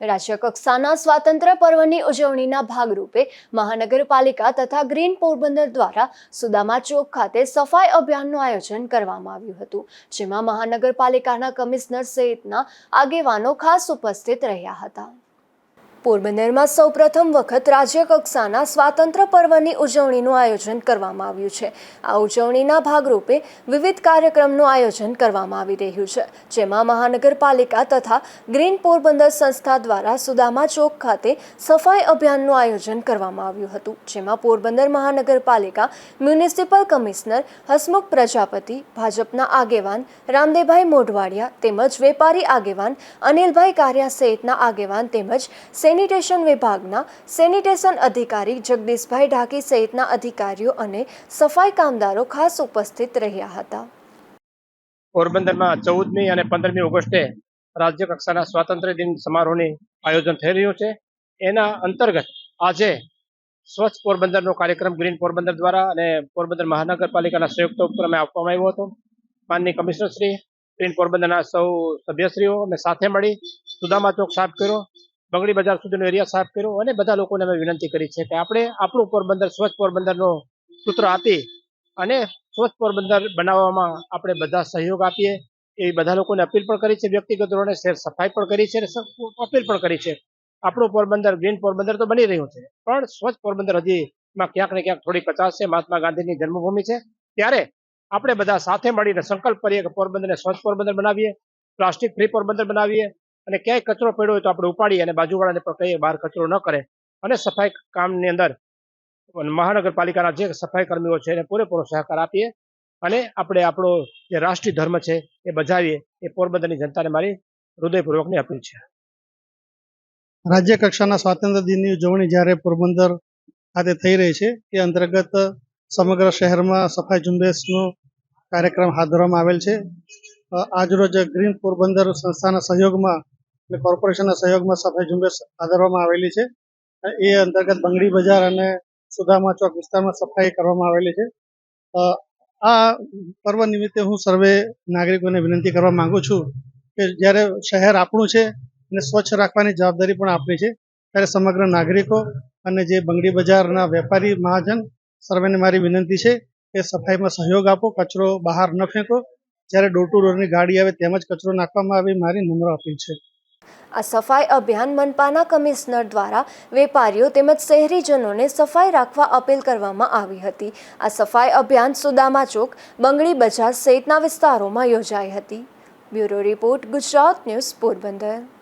રાજ્ય કક્ષાના સ્વાતંત્ર્ય પર્વની ઉજવણીના ભાગરૂપે મહાનગરપાલિકા તથા ગ્રીન પોરબંદર દ્વારા સુદામા ચોક ખાતે સફાઈ અભિયાનનું આયોજન કરવામાં આવ્યું હતું, જેમાં મહાનગરપાલિકાના કમિશનર સહિતના આગેવાનો ખાસ ઉપસ્થિત રહ્યા હતા. પોરબંદરમાં સૌપ્રથમ વખત રાજ્ય કક્ષાના સ્વાતંત્ર્ય પર્વની ઉજવણીનું આયોજન કરવામાં આવ્યું છે. આ ઉજવણીના ભાગરૂપે વિવિધ કાર્યક્રમનું આયોજન કરવામાં આવી રહ્યું છે, જેમાં મહાનગરપાલિકા તથા ગ્રીન પોરબંદર સંસ્થા દ્વારા સુદામા ચોક ખાતે સફાઈ અભિયાનનું આયોજન કરવામાં આવ્યું હતું, જેમાં પોરબંદર મહાનગરપાલિકા મ્યુનિસિપલ કમિશનર, હસમુખ પ્રજાપતિ, ભાજપના આગેવાન રામદેવભાઈ મોઢવાડિયા તેમજ વેપારી આગેવાન અનિલભાઈ કારિયા સહિતના આગેવાન તેમજ સેનિટેશન વિભાગના સેનિટેશન અધિકારી જગદીશભાઈ ઢાકી સહિતના અધિકારીઓ અને સફાઈ કામદારો ખાસ ઉપસ્થિત રહ્યા હતા. પોરબંદરમાં ચૌદમી અને પંદરમી ઓગસ્ટે રાજ્ય કક્ષાના સ્વાતંત્ર્ય દિન સમારોહની આયોજન થઈ રહ્યું છે. એના અંતર્ગત આજે સ્વચ્છ પોરબંદરનો કાર્યક્રમ ગ્રીન પોરબંદર દ્વારા અને પોરબંદર મહાનગરપાલિકાના સંયુક્ત ઉપક્રમે આપવામાં આવ્યો હતો. કમિશનર શ્રી ગ્રીન પોરબંદરના સૌ સભ્યશ્રીઓ અમે સાથે મળી, સુદામા ચોક સાફ કર્યો. બંગડી બજાર સુધીનો એરિયા સાફ કર્યો અને બધા લોકોને અમે વિનંતી કરી છે કે આપણે આપણું પોરબંદર, સ્વચ્છ પોરબંદરનો સૂત્ર આપી અને સ્વચ્છ પોરબંદર બનાવવામાં આપણે બધા સહયોગ આપીએ. એ બધા લોકોને અપીલ પણ કરી છે, વ્યક્તિગત ધોરણે શેર સફાઈ પણ કરી છે અને અપીલ પણ કરી છે. આપણું પોરબંદર, ગ્રીન પોરબંદર તો બની રહ્યું છે, પણ સ્વચ્છ પોરબંદર હજી માં ક્યાંક ને ક્યાંક થોડી કચાશ છે. મહાત્મા ગાંધીની જન્મભૂમિ છે. ત્યારે આપણે બધા સાથે મળીને સંકલ્પ કરીએ કે પોરબંદરને સ્વચ્છ પોરબંદર બનાવીએ, પ્લાસ્ટિક ફ્રી પોરબંદર બનાવીએ અને ક્યાંય કચરો પડ્યો હોય તો આપણે ઉપાડી અને બાજુવાળાને પણ કહીએ બહાર કચરો ન કરે. અને સફાઈ કામની અંદર મહાનગરપાલિકાના જે સફાઈ કર્મીઓ છે એને પૂરેપૂરો સહકાર આપીએ અને આપણે આપણો જે રાષ્ટ્રીય ધર્મ છે એ બજાવીએ. એ પોરબંદરની જનતાને મારી હૃદયપૂર્વકની અપીલ છે. રાજ્ય કક્ષાના સ્વાતંત્ર્ય દિનની ઉજવણી જ્યારે પોરબંદર ખાતે થઈ રહી છે તે અંતર્ગત સમગ્ર શહેરમાં સફાઈ ઝુંબેશનો કાર્યક્રમ હાથ ધરવામાં આવેલ છે. આજરોજ ગ્રીન પોરબંદર સંસ્થાના સહયોગમાં અને કોર્પોરેશનના સહયોગમાં સફાઈ ઝુંબેશ આદરવામાં આવેલી છે. એ અંતર્ગત બંગડી બજાર અને સુદામા ચોક વિસ્તારમાં સફાઈ કરવામાં આવેલી છે. આ પર્વ નિમિત્તે હું સર્વે નાગરિકોને વિનંતી કરવા માંગુ છું કે જ્યારે શહેર આપણું છે અને સ્વચ્છ રાખવાની જવાબદારી પણ આપણી છે, ત્યારે સમગ્ર નાગરિકો અને જે બંગડી બજારના વેપારી મહાજન સર્વેને મારી વિનંતી છે કે સફાઈમાં સહયોગ આપો, કચરો બહાર ન ફેંકો. જ્યારે ડોર ટુ ડોરની ગાડી આવે તેમજ કચરો નાખવામાં આવે, મારી નમ્ર અપીલ છે. આ સફાઈ અભિયાન મનપાના કમિશનર દ્વારા વેપારીઓ તેમજ શહેરીજનોને સફાઈ રાખવા અપીલ કરવામાં આવી હતી. આ સફાઈ અભિયાન સુદામા ચોક, બંગડી બજાર સહિતના વિસ્તારોમાં યોજાઈ હતી. Bureau report, Gujarat news Porbandar.